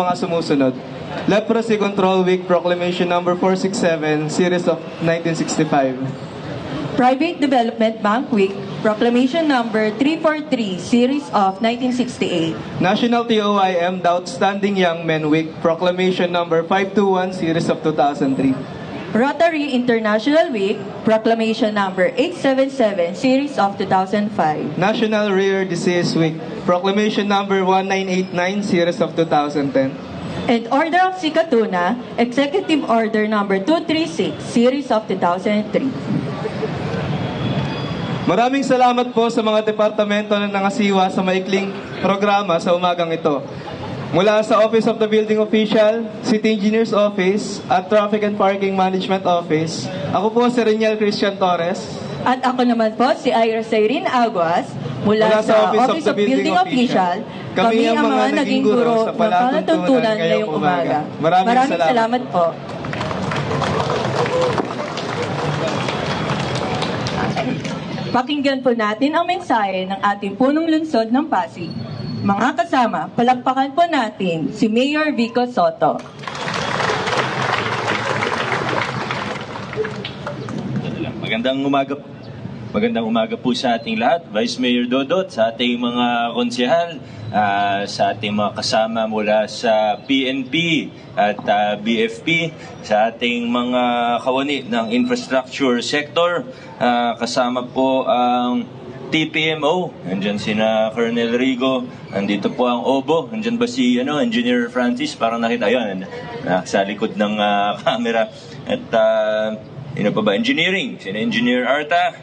mga sumusunod. Leprosy Control Week Proclamation Number 467, Series of 1965. Private Development Bank Week, Proclamation Number 343, Series of 1968. National TOIM, The Outstanding Young Men Week Proclamation Number 521, Series of 2003. Rotary International Week, Proclamation Number 877, Series of 2005. National Rare Disease Week Proclamation Number 1989, Series of 2010. And Order of Sikatuna, Executive Order Number 236, Series of 2003. Maraming salamat po sa mga departamento na nangasiwa sa maikling programa sa umagang ito. Mula sa Office of the Building Official, City Engineer's Office, at Traffic and Parking Management Office, ako po si Reniel Christian Torres. At ako naman po, si Ira Cyrene Aguas, mula, sa, Office, of, Building, Official, kami, ang mga naging guro ng palatuntunan ngayong umaga. Maraming, salamat. salamat po. Pakinggan po natin ang mensahe ng ating punong lungsod ng Pasig. Mga kasama, palakpakan po natin si Mayor Vico Soto. Magandang umaga. Magandang umaga po sa ating lahat. Vice Mayor Dodot, sa ating mga konsehal, ah, sa ating mga kasama mula sa PNP at ah, BFP, sa ating mga kawani ng infrastructure sector, ah, kasama po ang TPMO, nandyan sina Colonel Rigo, nandito po ang OBO, nandyan ba si ano, Engineer Francis, parang nakita, ayun, ah, sa likod ng ah, camera. At uh, Sino pa ba? Engineering. Sino Engineer Arta.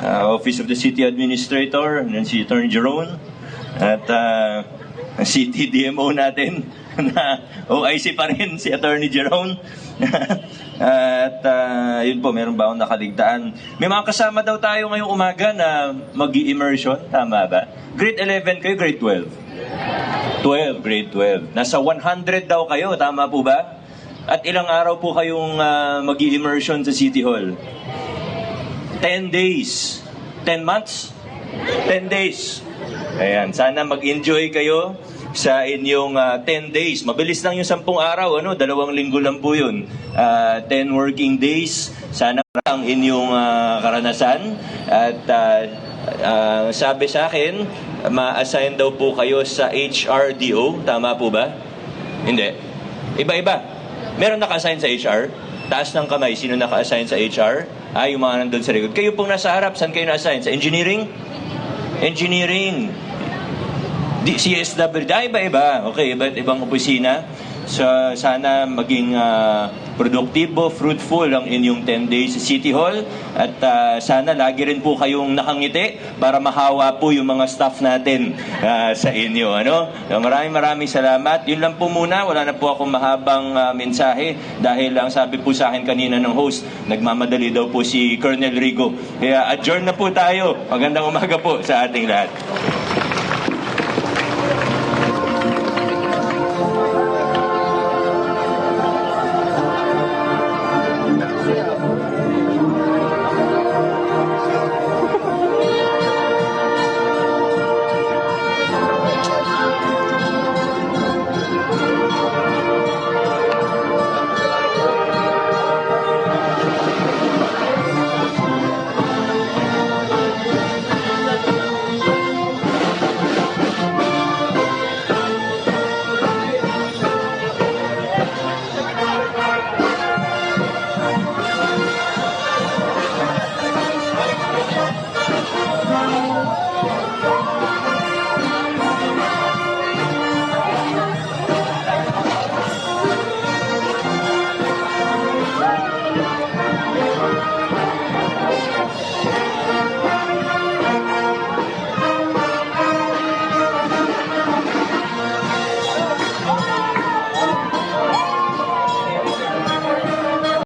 uh, Office of the City Administrator. And si Attorney Jerome. At uh, ang City natin na OIC pa rin si Attorney Jerome. At uh, yun po, meron ba akong nakaligtaan? May mga kasama daw tayo ngayong umaga na mag immersion Tama ba? Grade 11 kayo, grade 12? 12, grade 12. Nasa 100 daw kayo, tama po ba? At ilang araw po kayong uh, mag immersion sa City Hall? 10 days. 10 months? 10 days. Ayan, sana mag-enjoy kayo sa inyong ah, 10 days. Mabilis lang yung 10 araw, ano? Dalawang linggo lang po yun. Ah, 10 working days. Sana ang inyong ah, karanasan. At ah, ah, sabi sa akin, ma-assign daw po kayo sa HRDO. Tama po ba? Hindi. Iba-iba. Meron naka-assign sa HR? Taas ng kamay, sino naka-assign sa HR? Ah, yung mga nandun sa likod. Kayo pong nasa harap, saan kayo na-assign? Sa engineering? Engineering. Di, CSW, ah, iba-iba. Okay, iba't ibang opisina. So, sana maging ah, produktibo, fruitful ang inyong 10 days sa City Hall. At ah, sana lagi rin po kayong nakangiti para mahawa po yung mga staff natin ah, sa inyo. Ano? So, maraming maraming salamat. Yun lang po muna. Wala na po akong mahabang ah, mensahe dahil ang sabi po sa akin kanina ng host, nagmamadali daw po si Colonel Rigo. Kaya adjourn na po tayo. Magandang umaga po sa ating lahat.